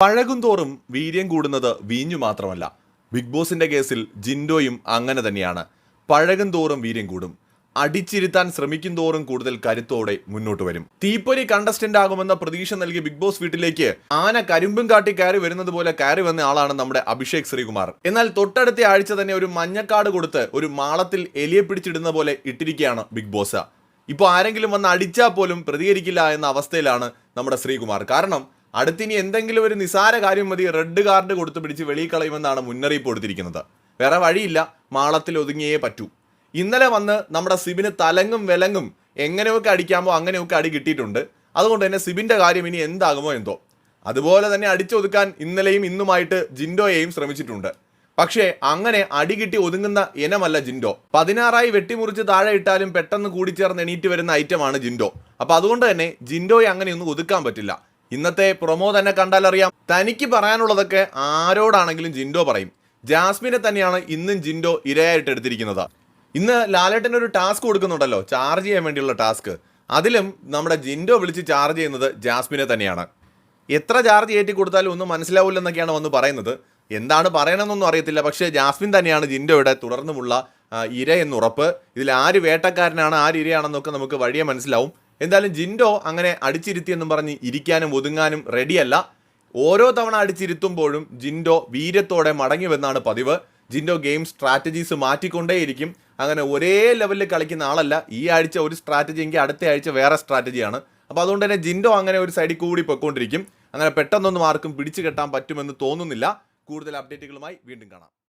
പഴകും തോറും വീര്യം കൂടുന്നത് വീഞ്ഞു മാത്രമല്ല. ബിഗ് ബോസിന്റെ കേസിൽ ജിൻഡോയും അങ്ങനെ തന്നെയാണ്. പഴകുന്തോറും വീര്യം കൂടും. അടിച്ചിരുത്താൻ ശ്രമിക്കും തോറും കൂടുതൽ കരുത്തോടെ മുന്നോട്ട് വരും. തീപ്പൊരി കണ്ടസ്റ്റന്റ് ആകുമെന്ന പ്രതീക്ഷ നൽകി ബിഗ് ബോസ് വീട്ടിലേക്ക് ആന കരിമ്പും കാട്ടി കയറി വരുന്നത് പോലെ കയറി വന്ന ആളാണ് നമ്മുടെ അഭിഷേക് ശ്രീകുമാർ. എന്നാൽ തൊട്ടടുത്ത ആഴ്ച തന്നെ ഒരു മഞ്ഞക്കാട് കൊടുത്ത് ഒരു മാളത്തിൽ എലിയെ പിടിച്ചിടുന്ന പോലെ ഇട്ടിരിക്കുകയാണ് ബിഗ് ബോസ്. ഇപ്പോൾ ആരെങ്കിലും വന്ന് അടിച്ചാൽ പോലും പ്രതികരിക്കില്ല എന്ന അവസ്ഥയിലാണ് നമ്മുടെ ശ്രീകുമാർ. കാരണം അടുത്തിനി എന്തെങ്കിലും ഒരു നിസാര കാര്യം മതി റെഡ് കാർഡ് കൊടുത്ത് പിടിച്ച് വെളിയിൽ കളയുമെന്നാണ് മുന്നറിയിപ്പ് കൊടുത്തിരിക്കുന്നത്. വേറെ വഴിയില്ല മാളത്തിൽ ഒതുങ്ങിയേ പറ്റൂ. ഇന്നലെ വന്ന് നമ്മുടെ സിബിന് തലങ്ങും വിലങ്ങും എങ്ങനെയൊക്കെ അടിക്കാമോ അങ്ങനെയൊക്കെ അടി കിട്ടിയിട്ടുണ്ട്. അതുകൊണ്ട് തന്നെ സിബിന്റെ കാര്യം ഇനി എന്താകുമോ എന്തോ. അതുപോലെ തന്നെ അടിച്ചൊതുക്കാൻ ഇന്നലെയും ഇന്നുമായിട്ട് ജിൻഡോയെയും ശ്രമിച്ചിട്ടുണ്ട്. പക്ഷേ അങ്ങനെ അടി കിട്ടി ഒതുങ്ങുന്ന ഇനമല്ല ജിൻഡോ. പതിനാറായി വെട്ടിമുറിച്ച് താഴെ ഇട്ടാലും പെട്ടെന്ന് കൂടിച്ചേർന്ന് എണീറ്റ് വരുന്ന ഐറ്റമാണ് ജിൻഡോ. അപ്പോൾ അതുകൊണ്ട് തന്നെ ജിൻഡോയെ അങ്ങനെയൊന്നും ഒതുക്കാൻ പറ്റില്ല. ഇന്നത്തെ പ്രൊമോ തന്നെ കണ്ടാലറിയാം തനിക്ക് പറയാനുള്ളതൊക്കെ ആരോടാണെങ്കിലും ജിൻഡോ പറയും. ജാസ്മിനെ തന്നെയാണ് ഇന്നും ജിൻഡോ ഇരയായിട്ട് എടുത്തിരിക്കുന്നത്. ഇന്ന് ലാലേട്ടന് ഒരു ടാസ്ക് കൊടുക്കുന്നുണ്ടല്ലോ ചാർജ് ചെയ്യാൻ വേണ്ടിയുള്ള ടാസ്ക്. അതിലും നമ്മുടെ ജിൻഡോ വിളിച്ച് ചാർജ് ചെയ്യുന്നത് ജാസ്മിനെ തന്നെയാണ്. എത്ര ചാർജ് കയറ്റി കൊടുത്താലും ഒന്നും മനസ്സിലാവില്ലെന്നൊക്കെയാണ് വന്ന് പറയുന്നത്. എന്താണ് പറയണമെന്നൊന്നും അറിയത്തില്ല പക്ഷേ ജാസ്മിൻ തന്നെയാണ് ജിൻഡോയുടെ തുടർന്നുമുള്ള ഇര എന്നുറപ്പ്. ഇതിൽ ആര് വേട്ടക്കാരനാണ് ആര് ഇരയാണെന്നൊക്കെ നമുക്ക് വഴിയെ മനസ്സിലാവും. എന്തായാലും ജിൻഡോ അങ്ങനെ അടിച്ചിരുത്തിയെന്നും പറഞ്ഞ് ഇരിക്കാനും ഒതുങ്ങാനും റെഡിയല്ല ഓരോ തവണ അടിച്ചിരുത്തുമ്പോഴും ജിൻഡോ വീര്യത്തോടെ മടങ്ങിവെന്നാണ് പതിവ്. ജിൻഡോ ഗെയിം സ്ട്രാറ്റജീസ് മാറ്റിക്കൊണ്ടേയിരിക്കും. അങ്ങനെ ഒരേ ലെവലിൽ കളിക്കുന്ന ആളല്ല. ഈ ആഴ്ച ഒരു സ്ട്രാറ്റജി എങ്കിൽ അടുത്ത ആഴ്ച വേറെ സ്ട്രാറ്റജിയാണ് അപ്പോൾ അതുകൊണ്ട് തന്നെ ജിൻഡോ അങ്ങനെ ഒരു സൈഡിൽ കൂടി പൊയ്ക്കൊണ്ടിരിക്കും. അങ്ങനെ പെട്ടെന്നൊന്നും ആർക്കും പിടിച്ചു കെട്ടാൻ പറ്റുമെന്ന് തോന്നുന്നില്ല. കൂടുതൽ അപ്ഡേറ്റുകളുമായി വീണ്ടും കാണാം.